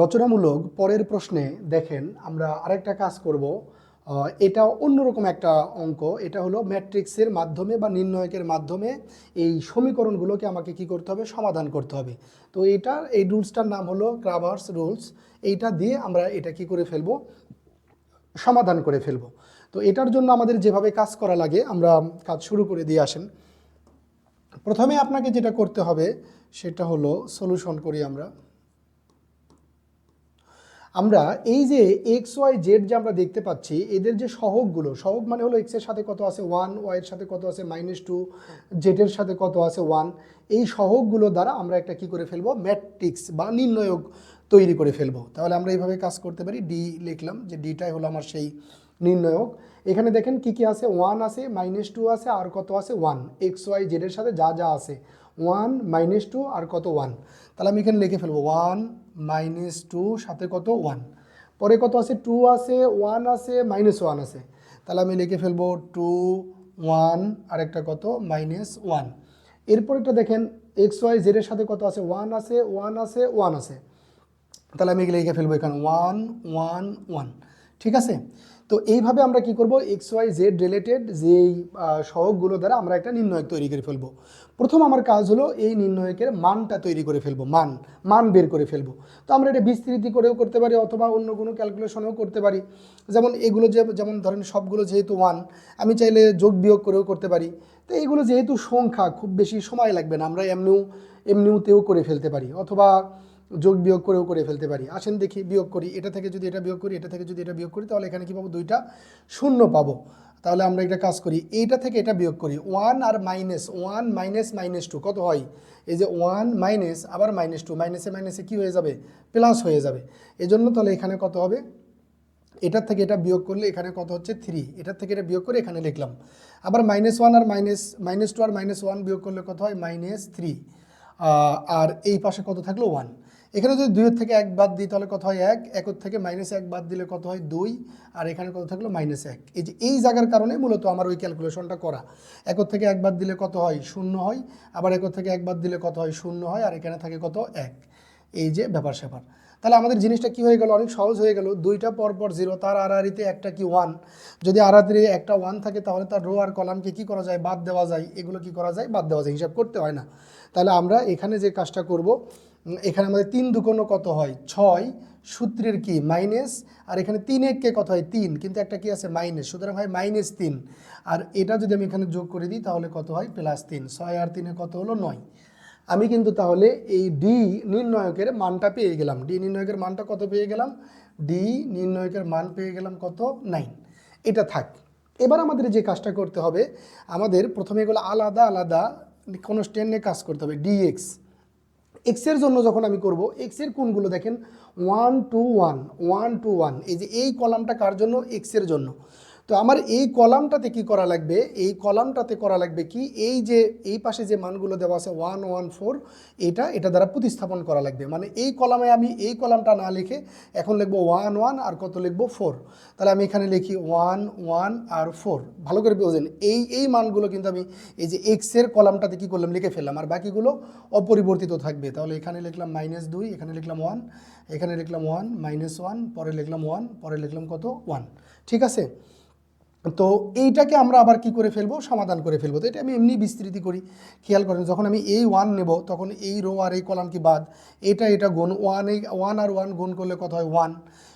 রচনামূলক পরের প্রশ্নে দেখেন, আমরা আরেকটা কাজ করব। এটা অন্যরকম একটা অঙ্ক, এটা হলো ম্যাট্রিক্সের মাধ্যমে বা নির্ণয়কের মাধ্যমে এই সমীকরণগুলোকে আমাকে কি করতে হবে? সমাধান করতে হবে। তো এটা এই রুলসটার নাম হলো ক্রাভার্স রুলস। এইটা দিয়ে আমরা এটা কি করে ফেলব? সমাধান করে ফেলব। তো এটার জন্য আমাদের যেভাবে কাজ করা লাগে, আমরা কাজ শুরু করে দিয়ে আসেন। প্রথমে আপনাকে যেটা করতে হবে, সেটা হলো সলিউশন করি আমরা। আমরা এই যে এক্স ওয়াই জেড যে আমরা দেখতে পাচ্ছি, এদের যে সহগগুলো, সহগ মানে হলো এক্সের সাথে কত আছে ওয়ান ওয়াইয়ের সাথে কত আছে মাইনাস টু জেডের সাথে কত আছে ওয়ান এই সহগগুলো দ্বারা আমরা একটা কি করে ফেলব? ম্যাট্রিক্স বা নির্ণয়ক তৈরি করে ফেলব। তাহলে আমরা এইভাবে কাজ করতে পারি। ডি লিখলাম যে ডিটাই হলো আমার সেই নির্ণয়ক। এখানে দেখেন কি কি আছে? ওয়ান আছে মাইনাস টু আছে, আর কত আছে? ওয়ান এক্স ওয়াই জেডের সাথে যা যা আছে। ওয়ান মাইনাস টু আর কত? ওয়ান তাহলে আমি এখানে লিখে ফেলব। ওয়ান মাইনাস টু সাথে কত? ওয়ান পরে কত আছে? টু আছে ওয়ান আছে মাইনাস ওয়ান আছে। তাহলে আমি লিখে ফেলব টু ওয়ান আর একটা কত? মাইনাস ওয়ান এরপরেটা দেখেন এক্স ওয়াই জেডের সাথে কত আছে? ওয়ান আছে ওয়ান আছে ওয়ান আছে। তাহলে আমি লিখে ফেলব এখানে ওয়ান ওয়ান ওয়ান ঠিক আছে? তো এইভাবে আমরা কি করব? এক্স ওয়াই জেড রিলেটেড যেই সহগগুলো দ্বারা আমরা একটা নির্ণয়ক তৈরি করে ফেলব। প্রথম আমার কাজ হলো এই নির্ণয়কের মানটা তৈরি করে ফেলব, মান মান বের করে ফেলব। তো আমরা এটা বিস্তৃতি করেও করতে পারি অথবা অন্য কোনো ক্যালকুলেশনেও করতে পারি। যেমন এগুলো যে, যেমন ধরেন সবগুলো যেহেতু ওয়ান আমি চাইলে যোগ বিয়োগ করেও করতে পারি। তো এইগুলো যেহেতু সংখ্যা, খুব বেশি সময় লাগবে না, আমরা এমনিও এমনিওতেও করে ফেলতে পারি। অথবা যোগ বিয়োগ করেও করে ফেলতে পারি। আসেন দেখি বিয়োগ করি, এটা থেকে যদি এটা বিয়োগ করি, এটা থেকে যদি এটা বিয়োগ করি, তাহলে এখানে কি পাবো? দুইটা শূন্য পাবো। তাহলে আমরা একটা কাজ করি, এইটা থেকে এটা বিয়োগ করি, ওয়ান আর minus, one minus minus two, কত হয়? এই যে ওয়ান মাইনাস, আবার মাইনাস টু, মাইনাসে মাইনাসে কী হয়ে যাবে? প্লাস হয়ে যাবে। এজন্য তাহলে এখানে কত হবে? এটার থেকে এটা বিয়োগ করলে এখানে কত হচ্ছে? থ্রি। এটার থেকে এটা বিয়োগ করে এখানে লিখলাম। আবার মাইনাস ওয়ান আর মাইনাস মাইনাস টু আর মাইনাস ওয়ান বিয়োগ করলে কত হয়? Minus three. আর এই পাশে কত থাকল? ওয়ান। এখানে যদি দুইয়ের থেকে এক বাদ দিই, তাহলে কত হয় এক? একর থেকে মাইনাস এক বাদ দিলে কত হয় দুই? আর এখানে কত থাকল? মাইনাস এক। এই যে এই জায়গার কারণে মূলত আমার ওই ক্যালকুলেশনটা করা। একর থেকে এক বাদ দিলে কত হয়? শূন্য হয়। আবার একর থেকে এক বাদ দিলে কত হয়? শূন্য হয়। আর এখানে থাকে কত? এক। এই যে ব্যাপার স্যাপার। তাহলে আমাদের জিনিসটা কি হয়ে গেল? অনেক সহজ হয়ে গেল। দুইটা পর পর জিরো তার আড়াআড়িতে একটা কি ওয়ান যদি আড়াআড়ি একটা ওয়ান থাকে, তাহলে তার রো আর কলামকে কি করা যায়? বাদ দেওয়া যায়। এগুলো কি করা যায়? বাদ দেওয়া যায়। হিসাব করতে হয় না। তাহলে আমরা এখানে যে কাজটা করব এখানে আমাদের তিন দুকোনো কত হয়? ছয়। সূত্রের কি? মাইনাস। আর এখানে তিন এককে কত হয়? তিন। কিন্তু একটা কি আছে? মাইনাস। সুতরাং হয় মাইনাস তিন। আর এটা যদি আমি এখানে যোগ করে দিই, তাহলে কত হয়? প্লাস তিন। ছয় আর তিনে কত হলো? নয়। আমি কিন্তু তাহলে এই ডি নির্ণয়কের মানটা পেয়ে গেলাম। ডি নির্ণয়কের মানটা কত পেয়ে গেলাম? ডি নির্ণয়কের মান পেয়ে গেলাম কত? নাইন এটা থাক। এবার আমাদের যে কাজটা করতে হবে, আমাদের প্রথমে এগুলো আলাদা আলাদা কোনো স্ট্যান্ডে কাজ করতে হবে। ডিএক্স এক্সের জন্য যখন আমি করব এক্সের কোনগুলো দেখেন one two one one two one এই যে এই কলামটা কার জন্য? এক্সের জন্য। তো আমার এই কলামটাতে কি করা লাগবে? এই কলামটাতে করা লাগবে কি? এই যে, এই পাশে যে মানগুলো দেওয়া আছে ওয়ান ওয়ান ফোর, এটা এটা দ্বারা প্রতিস্থাপন করা লাগবে। মানে এই কলামে আমি এই কলামটা না লিখে এখন লিখব ওয়ান ওয়ান আর কত লিখব ফোর। তাহলে আমি এখানে লিখি ওয়ান ওয়ান আর ফোর। ভালো করে বোঝেন, এই এই মানগুলো কিন্তু আমি এই যে এক্সের কলামটাতে কী করলাম? লিখে ফেললাম। আর বাকিগুলো অপরিবর্তিত থাকবে। তাহলে এখানে লিখলাম মাইনাস দুই, এখানে লিখলাম ওয়ান এখানে লিখলাম ওয়ান মাইনাস ওয়ান পরে লিখলাম ওয়ান পরে লিখলাম কত? ওয়ান ঠিক আছে? তো এইটাকে আমরা আবার কি করে ফেলব? সমাধান করে ফেলব। তো এটা আমি এমনি বিস্তৃতি করি। খেয়াল করেন, যখন আমি এই ওয়ান নেব, তখন এই রো আর এই কলাম কি বাদ? এটা এটা গুণ ওয়ান এই ওয়ান আর ওয়ান গুণ করলে কত হয়? ওয়ান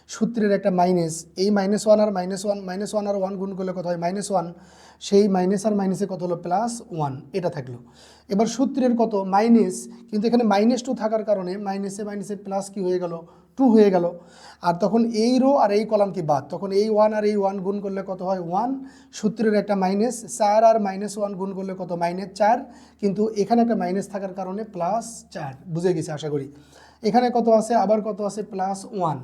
সূত্রের একটা মাইনাস এই মাইনাস ওয়ান আর মাইনাস ওয়ান মাইনাস ওয়ান আর ওয়ান গুণ করলে কত হয়? মাইনাস ওয়ান সেই মাইনাস আর মাইনাসে কত হলো? প্লাস ওয়ান এটা থাকল। এবার সূত্রের কত? মাইনাস কিন্তু এখানে মাইনাস টু থাকার কারণে মাইনাসে মাইনাসে প্লাস কি হয়ে গেল? টু হয়ে গেল। আর তখন এই রো আর এই কলাম কি বাদ? তখন এই ওয়ান আর এই ওয়ান গুণ করলে কত হয়? ওয়ান সূত্রের একটা মাইনাস চার আর মাইনাস ওয়ান গুণ করলে কত? মাইনাস চার। কিন্তু এখানে একটা মাইনাস থাকার কারণে প্লাস চার। বুঝে গেছি, আশা করি। এখানে কত আছে? আবার কত আছে? প্লাস ওয়ান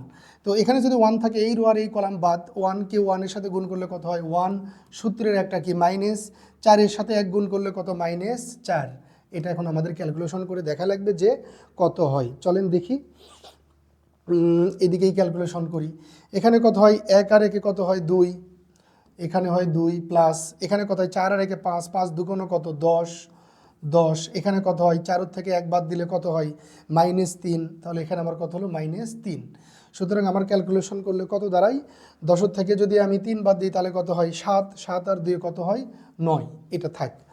তো এখানে যদি ওয়ান থাকে, এই রো আর এই কলাম বাদ ওয়ানকে ওয়ানের সাথে গুণ করলে কত হয়? ওয়ান সূত্রের একটা কি? মাইনাস চারের সাথে এক গুণ করলে কত? মাইনাস চার। এটা এখন আমাদের ক্যালকুলেশন করে দেখা লাগবে যে কত হয়। চলেন দেখি। এদিকেই ক্যালকুলেশন করি। এখানে কত হয়? এক আর একে কত হয়? দুই। এখানে হয় দুই প্লাস এখানে কত হয়? চার আর একে পাঁচ পাঁচ দুগুণ কত? দশ। দশ। এখানে কত হয়? চারের থেকে এক বাদ দিলে কত হয়? মাইনাস তিন। তাহলে এখানে আমার কত হলো? মাইনাস তিন। সুতরাং আমার ক্যালকুলেশন করলে কত দাঁড়ায়? দশের থেকে যদি আমি তিন বাদ দিই, তাহলে কত হয়? সাত। সাত আর দুই কত হয়? নয়। এটা থাক।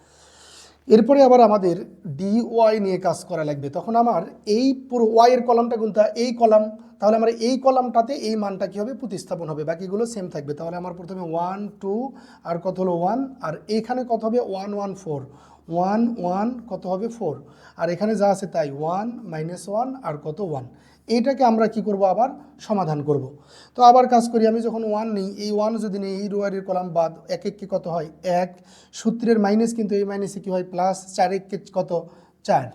এরপরে আবার আমাদের ডি ওয়াই নিয়ে কাজ করা লাগবে। তখন আমার এই পুরো ওয়াই এর কলামটা গুনতা এই কলাম, তাহলে আমার এই কলামটাতে এই মানটা কী হবে? প্রতিস্থাপন হবে। বাকিগুলো সেম থাকবে। তাহলে আমার প্রথমে ওয়ান টু আর কত হলো? ওয়ান আর এখানে কত হবে? One one four one one কত হবে? ফোর আর এখানে যা আছে তাই। ওয়ান মাইনাস ওয়ান আর কত? ওয়ান এইটাকে আমরা কি করব? আবার সমাধান করব। তো আবার কাজ করি, আমি যখন ওয়ান নিই, এই ওয়ান যদি নিই, এই রোয়ারের কলাম বাদ এক এককে কত হয়? এক। সূত্রের মাইনাস কিন্তু এই মাইনাসে কী হয়? প্লাস চার এককে কত? চার।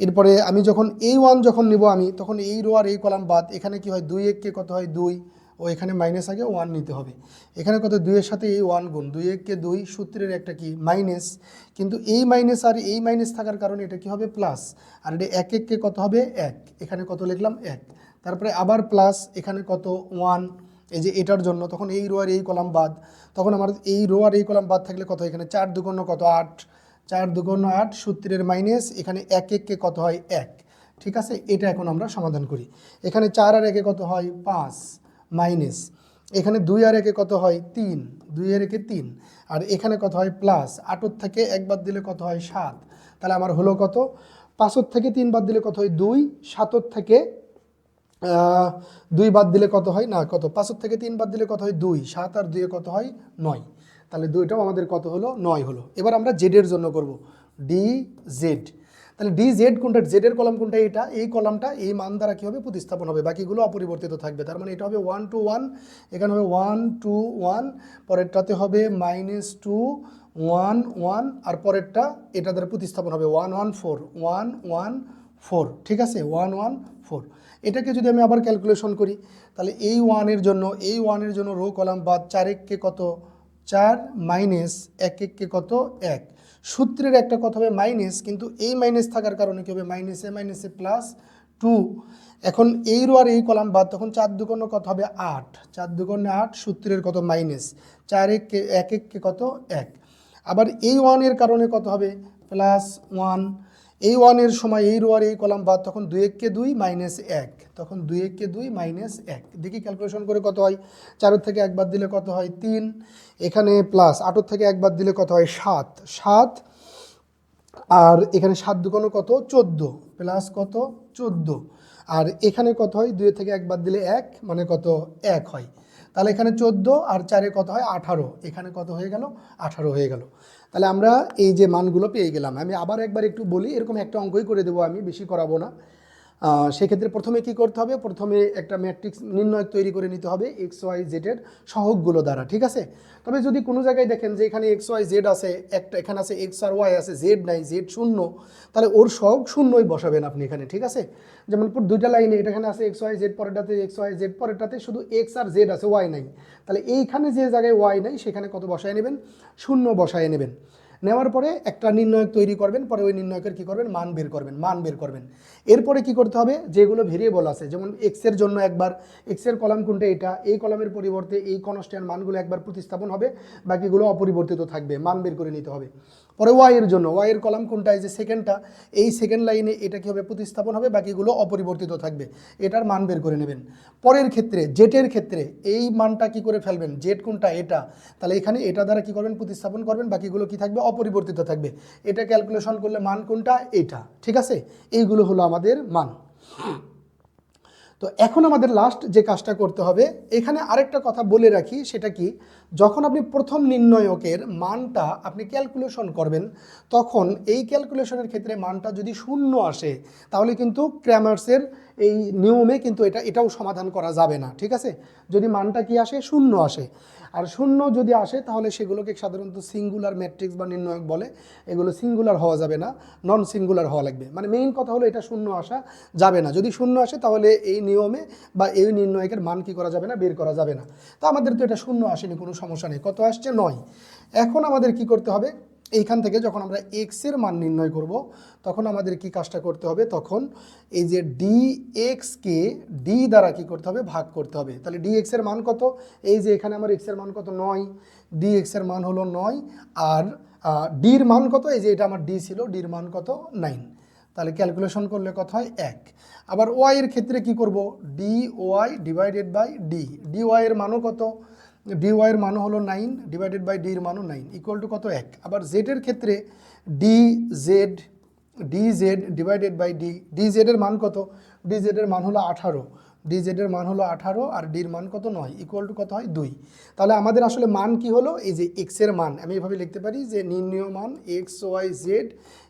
এরপরে আমি যখন এই ওয়ান যখন নিব আমি, তখন এই রোয়ার এই কলাম বাদ, এখানে কি হয়? দুই এককে কত হয়? দুই। ও এখানে মাইনাস আগে ওয়ান নিতে হবে। এখানে কত? দুইয়ের সাথে এই ওয়ান গুণ। দুই এককে দুই সূত্রের একটা কি? মাইনাস কিন্তু এই মাইনাস আর এই মাইনাস থাকার কারণে এটা কি হবে? প্লাস আর এটা এক এককে কত হবে? এক। এখানে কত লিখলাম? এক। তারপরে আবার প্লাস এখানে কত? ওয়ান এই যে এটার জন্য তখন এই রো আর এই কলাম বাদ। তখন আমার এই রো আর এই কলাম বাদ থাকলে কত এখানে চার দুগুণ কত? আট। চার দুগুণ আট সূত্রের মাইনাস এখানে এক এককে কত হয়? এক। ঠিক আছে? এটা এখন আমরা সমাধান করি। এখানে চার আর একে কত হয়? পাঁচ। মাইনাস। এখানে দুই আর একে কত হয়? তিন। দুই আর একে তিন। আর এখানে কত হয়? প্লাস। আটর থেকে একবার দিলে কত হয়? সাত। তাহলে আমার হলো কত? পাঁচর থেকে তিন বাদ দিলে কত হয়? দুই। সাতর থেকে দুই বাদ দিলে কত হয়? না, কত? পাঁচের থেকে তিন বাদ দিলে কত হয়? দুই। সাত আর দুইয়ে কত হয়? নয়। তাহলে দুইটাও আমাদের কত হলো? নয় হলো। এবার আমরা জেডের জন্য করব। ডি জেড তাহলে ডি জেড কোনটা জেডের কলাম কোনটা, এটা, এই কলামটা, এই মান দ্বারা কী হবে প্রতিস্থাপন হবে? বাকিগুলো অপরিবর্তিত থাকবে। তার মানে এটা হবে ওয়ান টু ওয়ান এখানে হবে ওয়ান টু ওয়ান পরেরটাতে হবে মাইনাস টু ওয়ান ওয়ান আর পরেরটা এটা দ্বারা প্রতিস্থাপন হবে one one four one one four ঠিক আছে? ওয়ান ওয়ান ফোর এটাকে যদি আমি আবার ক্যালকুলেশন করি, তাহলে এই ওয়ানের জন্য, এই ওয়ানের জন্য রো কলাম বা চার এককে কত? চার মাইনাস এক এককে কত? এক। সূত্রের একটা কথা হবে মাইনাস কিন্তু এই মাইনাস থাকার কারণে কী হবে? মাইনাসে মাইনাসে প্লাস টু এখন এই রো আর এই কলাম বাদ, তখন চার দুগুণ কত হবে? আট। চার দুগুণে আট, সূত্রের কত? মাইনাস চার এককে এক এককে কত? এক। আবার এই ওয়ানের কারণে কত হবে? প্লাস ওয়ান এই ওয়ানের সময় এই রো আর এই কলাম বাদ তখন দুই এককে দুই মাইনাস এক। তখন দুই এককে দুই মাইনাস এক। দেখি ক্যালকুলেশন করে কত হয়? চারের থেকে একবার দিলে কত হয়? তিন। এখানে প্লাস আটের থেকে একবার দিলে কত হয়? সাত। সাত আর এখানে সাত দুগুণ কত? চোদ্দ। প্লাস কত? চোদ্দ। আর এখানে কত হয়? দুই থেকে একবার দিলে এক মানে কত? এক হয়। তাহলে এখানে চোদ্দ আর চারে কত হয়? আঠারো। এখানে কত হয়ে গেল? আঠারো হয়ে গেল। তাহলে আমরা এই যে মানগুলো পেয়ে গেলাম। আমি আবার একবার একটু বলি, এরকম একটা অঙ্কই করে দেবো আমি, বেশি করাবো না। সেক্ষেত্রে প্রথমে কি করতে হবে? প্রথমে একটা ম্যাট্রিক্স নির্ণয় তৈরি করে নিতে হবে এক্স ওয়াই জেডের সহগগুলো দ্বারা, ঠিক আছে? তবে যদি কোনো জায়গায় দেখেন যে এখানে এক্স ওয়াই জেড আছে, একটা এখানে আছে এক্স আর ওয়াই আছে জেড নাই জেড শূন্য, তাহলে ওর সহগ শূন্যই বসাবেন আপনি এখানে, ঠিক আছে? যেমন দুইটা লাইনে এখানে আছে এক্স ওয়াই জেড পরেরটাতে এক্স ওয়াই জেড পরেরটাতে শুধু এক্স আর জেড আছে ওয়াই নাই। তাহলে এইখানে যে জায়গায় ওয়াই নাই, সেখানে কত বসায় নেবেন? শূন্য বসায় নেবেন। নেওয়ার পরে একটা নির্ণয়ক তৈরি করবেন, পরে ওই নির্ণয়কের কী করবেন? মান বের করবেন, মান বের করবেন। এরপরে কি করতে হবে? যেগুলো ভেরিয়েবল আছে, যেমন এক্সের জন্য একবার এক্সের কলাম কোনটা এটা, এই কলামের পরিবর্তে এই কনস্ট্যান্ট মানগুলো একবার প্রতিস্থাপন হবে, বাকিগুলো অপরিবর্তিত থাকবে, মান বের করে নিতে হবে। পরে ওয়াইয়ের জন্য ওয়াই এর কলাম কোনটা যে সেকেন্ডটা, এই সেকেন্ড লাইনে এটা কী হবে প্রতিস্থাপন হবে, বাকিগুলো অপরিবর্তিত থাকবে। এটার মান বের করে নেবেন। পরের ক্ষেত্রে, জেটের ক্ষেত্রে, এই মানটা কি করে ফেলবেন? জেট কোনটা? এটা। তাহলে এখানে এটা দ্বারা কি করবেন? প্রতিস্থাপন করবেন, বাকিগুলো কি থাকবে? অপরিবর্তিত থাকবে। এটা ক্যালকুলেশন করলে মান কোনটা? এটা। ঠিক আছে? এইগুলো হলো আমাদের মান। তো এখন আমাদের লাস্ট যে কাজটা করতে হবে, এখানে আরেকটা কথা বলে রাখি, সেটা কি? যখন আপনি প্রথম নির্ণয়কের মানটা আপনি ক্যালকুলেশন করবেন, তখন এই ক্যালকুলেশনের ক্ষেত্রে মানটা যদি শূন্য আসে, তাহলে কিন্তু ক্র্যামার্সের এই নিয়মে কিন্তু এটা, এটাও সমাধান করা যাবে না, ঠিক আছে? যদি মানটা কি আসে? শূন্য আসে। আর শূন্য যদি আসে, তাহলে সেগুলোকে সাধারণত সিঙ্গুলার ম্যাট্রিক্স বা নির্ণয়ক বলে। এগুলো সিঙ্গুলার হওয়া যাবে না নন সিঙ্গুলার হওয়া লাগবে। মানে মেইন কথা হলো এটা শূন্য আসা যাবে না। যদি শূন্য আসে, তাহলে এই নিয়মে বা এই নির্ণয়কের মান কি করা যাবে না? বের করা যাবে না। তো আমাদের তো এটা শূন্য আসেনি, কোনো সমস্যা নেই। কত আসছে? নয়। এখন আমাদের কি করতে হবে? এইখান থেকে যখন আমরা এক্সের মান নির্ণয় করব, তখন আমাদের কি কাজটা করতে হবে? তখন এই যে ডি এক্সকে ডি দ্বারা কি করতে হবে? ভাগ করতে হবে। তাহলে ডি এক্সের মান কত? এই যে এখানে আমার এক্সের মান কত? নয়। ডি এক্সের মান হলো নয়। আর ডির মান কত? এই যে এটা আমার ডি ছিল ডির মান কত? নাইন তাহলে ক্যালকুলেশন করলে কত হয়? এক। আবার ওয়াই এর ক্ষেত্রে কি করব? D Y divided by D D Y এর মানও কত? ডি ওয়াইয়ের মানও হলো নাইন ডিভাইডেড বাই ডির মানও নাইন ইকুয়াল টু কত এক? আবার জেডের ক্ষেত্রে D Z D Z divided by D D জেডের মান কত? ডি জেডের মান হলো আঠারো। ডি জেড এর মান হলো আঠারো আর ডির মান কত নয়? ইকুয়াল টু কত হয়? দুই। তাহলে আমাদের আসলে মান কি হলো? এই যে এক্সের মান। আমি এভাবে লিখতে পারি যে নির্ণয় মান X Y Z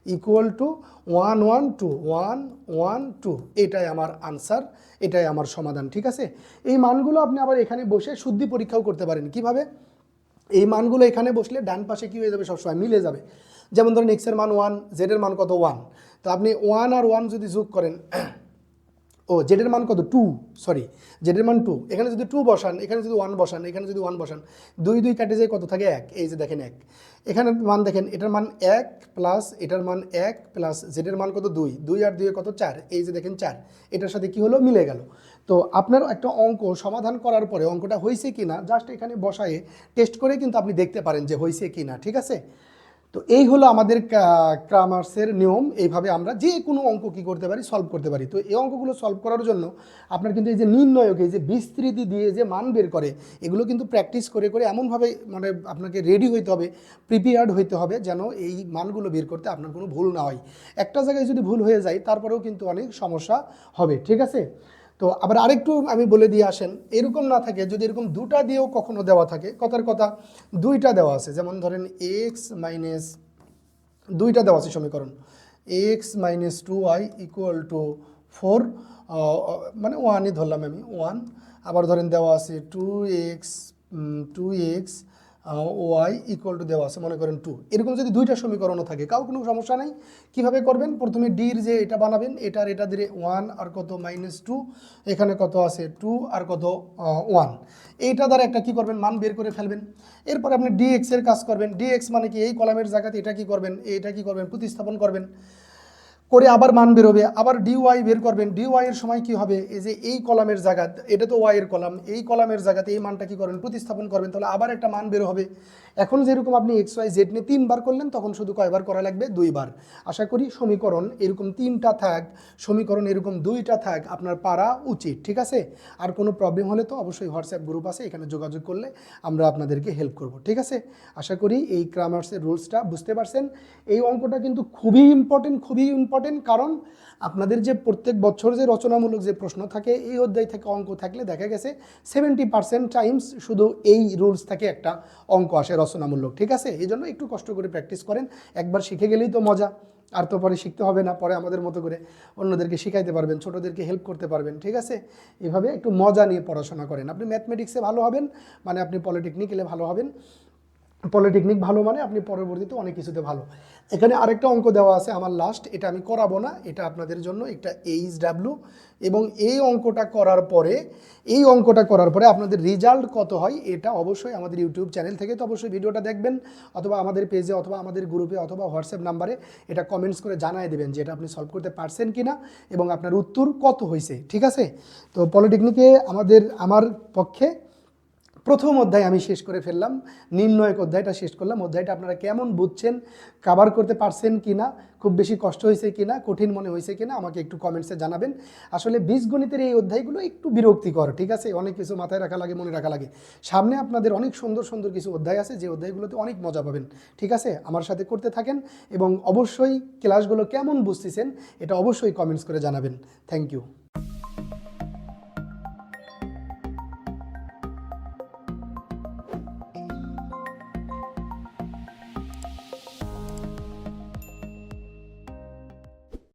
equal to one one two one one two এটাই আমার আনসার এটাই আমার সমাধান, ঠিক আছে? এই মানগুলো আপনি আবার এখানে বসে শুদ্ধি পরীক্ষাও করতে পারেন। কীভাবে? এই মানগুলো এখানে বসলে ডান পাশে কী হয়ে যাবে সবসময়? মিলে যাবে। যেমন ধরেন এক্সের মান ওয়ান জেডের মান কত ওয়ান তো আপনি ওয়ান আর ওয়ান যদি যোগ করেন ও জেডের মান কত? টু সরি জেডের মান টু এখানে যদি টু বসান, এখানে যদি ওয়ান বসান, এখানে যদি ওয়ান বসান, দুই দুই কাটে যায় কত থাকে? এক। এই যে দেখেন এক। এখানে মান দেখেন, এটার মান এক প্লাস এটার মান এক প্লাস জেডের মান কত? দুই। দুই আর দুই কত? চার। এই যে দেখেন চার। এটার সাথে কি হলো? মিলে গেল। তো আপনার একটা অঙ্ক সমাধান করার পরে অঙ্কটা হয়েছে কি না জাস্ট এখানে বসায়ে টেস্ট করে কিন্তু আপনি দেখতে পারেন যে হয়েছে কি না ঠিক আছে? তো এই হলো আমাদের ক্রামার্সের নিয়ম। এইভাবে আমরা যে কোনো অঙ্ক কী করতে পারি সলভ করতে পারি। তো এই অঙ্কগুলো সলভ করার জন্য আপনার কিন্তু এই যে নির্ণয়ক, এই যে বিস্তৃতি দিয়ে যে মান বের করে, এগুলো কিন্তু প্র্যাকটিস করে করে এমনভাবে মানে আপনাকে রেডি হইতে হবে প্রিপেয়ার্ড হইতে হবে যেন এই মানগুলো বের করতে আপনার কোনো ভুল না হয়। একটা জায়গায় যদি ভুল হয়ে যায়, তারপরেও কিন্তু অনেক সমস্যা হবে, ঠিক আছে? তো আবার আরেকটু আমি বলে দিয়ে আসেন, এরকম না থাকে, যদি এরকম দুটা দিয়েও কখনো দেওয়া থাকে, কথার কথা দুইটা দেওয়া আছে, যেমন ধরেন এক্স মাইনাস দুইটা দেওয়া আছে সমীকরণ X minus two Y equal to four মানে ওয়ানই ধরলাম আমি ওয়ান আবার ধরেন দেওয়া আছে two X two X Y equal to দেওয়া আছে, মনে করেন টু এরকম যদি দুইটা সমীকরণও থাকে কাউ কোনো সমস্যা নাই। কীভাবে করবেন? প্রথমে ডির যে এটা বানাবেন, এটার এটা দিয়ে ওয়ান আর কত মাইনাস টু এখানে কত আছে টু আর কত ওয়ান এইটা দ্বারা একটা কি করবেন? মান বের করে ফেলবেন। এরপর আপনি ডি এর কাজ করবেন। ডি এক্স মানে কি? এই কলামের জায়গাতে এটা কি করবেন? এটা কি করবেন? প্রতিস্থাপন করবেন। করে আবার মান বেরোবে, আবার ডি ওয়াই বের করবেন। ডি ওয়াই এর সময় কি হবে? এই যে এই কলামের জায়গা এটা তো ওয়াই এর কলাম, এই কলামের জায়গাতে এই মানটা কি করবেন? প্রতিস্থাপন করবেন, তাহলে আবার একটা মান বের হবে। এখন যেরকম আপনি এক্স ওয়াই জেড নিয়ে তিনবার করলেন, তখন শুধু কয়বার করা লাগবে? দুইবার। আশা করি সমীকরণ এরকম তিনটা থাক, সমীকরণ এরকম দুইটা থাক, আপনার পারা উচিত, ঠিক আছে? আর কোনো প্রবলেম হলে তো অবশ্যই হোয়াটসঅ্যাপ গ্রুপ আছে, এখানে যোগাযোগ করলে আমরা আপনাদেরকে হেল্প করব, ঠিক আছে? আশা করি এই ক্রামার্সের রুলসটা বুঝতে পারছেন। এই অঙ্কটা কিন্তু খুবই ইম্পর্টেন্ট খুবই ইম্পর্টেন্ট কারণ আপনাদের যে প্রত্যেক বছর যে রচনামূলক যে প্রশ্ন থাকে, এই অধ্যায় থেকে অঙ্ক থাকলে দেখা গেছে সেভেন্টি পার্সেন্ট টাইমস শুধু এই রুলস থেকে একটা অঙ্ক আসে রচনামূলক, ঠিক আছে? এই জন্য একটু কষ্ট করে প্র্যাকটিস করেন। একবার শিখে গেলেই তো মজা, আর তো পরে শিখতে হবে না, পরে আমাদের মতো করে অন্যদেরকে শিখাইতে পারবেন, ছোটোদেরকে হেল্প করতে পারবেন, ঠিক আছে? এভাবে একটু মজা নিয়ে পড়াশোনা করেন। আপনি ম্যাথমেটিক্সে ভালো হবেন মানে আপনি পলিটেকনিক্যালে ভালো হবেন। পলিটেকনিক ভালো মানে আপনি পরবর্তীতে অনেক কিছুতে ভালো। এখানে আরেকটা অঙ্ক দেওয়া আছে আমার লাস্ট এটা আমি করাবো না, এটা আপনাদের জন্য একটা এইচ ডাব্লু এবং এই অঙ্কটা করার পরে, এই অঙ্কটা করার পরে আপনাদের রেজাল্ট কত হয়, এটা অবশ্যই আমাদের ইউটিউব চ্যানেল থেকে তো অবশ্যই ভিডিওটা দেখবেন, অথবা আমাদের পেজে অথবা আমাদের গ্রুপে অথবা হোয়াটসঅ্যাপ নাম্বারে এটা কমেন্টস করে জানায় দেবেন যে এটা আপনি সলভ করতে পারছেন কি না এবং আপনার উত্তর কত হয়েছে, ঠিক আছে? তো পলিটেকনিকে আমাদের, আমার পক্ষে প্রথম অধ্যায় আমি শেষ করে ফেললাম। নির্ণয়ক অধ্যায়টা শেষ করলাম। অধ্যায়টা আপনারা কেমন বুঝছেন কাভার করতে পারছেন কি না খুব বেশি কষ্ট হয়েছে কি না কঠিন মনে হয়েছে কি না আমাকে একটু কমেন্টসে জানাবেন। আসলে বীজগণিতের এই অধ্যায়গুলো একটু বিরক্তিকর, ঠিক আছে? অনেক কিছু মাথায় রাখা লাগে, মনে রাখা লাগে। সামনে আপনাদের অনেক সুন্দর সুন্দর কিছু অধ্যায় আছে, যে অধ্যায়গুলোতে অনেক মজা পাবেন। ঠিক আছে? আমার সাথে করতে থাকেন এবং অবশ্যই ক্লাসগুলো কেমন বুঝতেছেন, এটা অবশ্যই কমেন্টস করে জানাবেন। Thank you